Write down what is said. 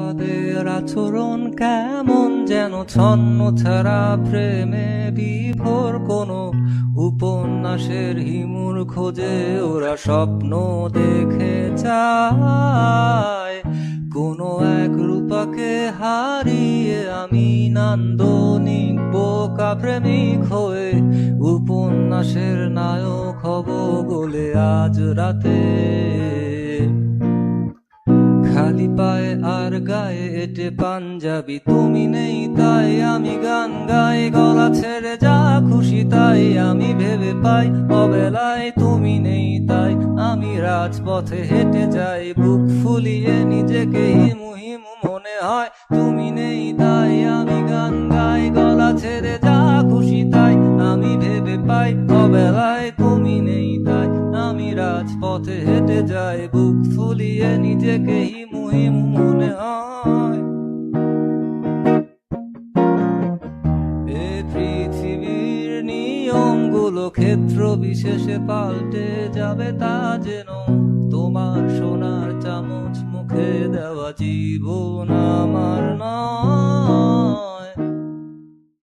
তাদের আচরণ কেমন যেন ছন্ন ছাড়া প্রেমে বিভোর কোনো উপন্যাসের হিমুর খোঁজে ওরা স্বপ্ন দেখে চায়। কোনো এক রূপাকে হারিয়ে আমি নান্দনিক বোকা প্রেমিক হয়ে উপন্যাসের নায়ক হব বলে আজ রাতে। খালি পায়ে আর গায়ে এটে পাঞ্জাবি, তুমি নেই তাই আমি গান গাই। গলা ছেড়ে যা খুশি তাই আমি ভেবে পাই। অবেলায় তুমি নেই তাই আমি রাজপথে হেঁটে যাই। বুক ফুলিয়ে নিজেকে হিমু হিমু মনে হয়। তুমি নেই তাই আমি গান গাই। গলা ছেড়ে যা খুশি তাই আমি ভেবে পাই। অবেলায় তুমি নেই তাই রাজপথে হেঁটে যায়, বুক ফুলিয়ে নিজেকে হিমু হিমু মনে হয়। পৃথিবীর ক্ষেত্র বিশেষে পাল্টে যাবে তা যেন তোমার সোনার চামচ মুখে দেওয়া জীবন আমার নয়।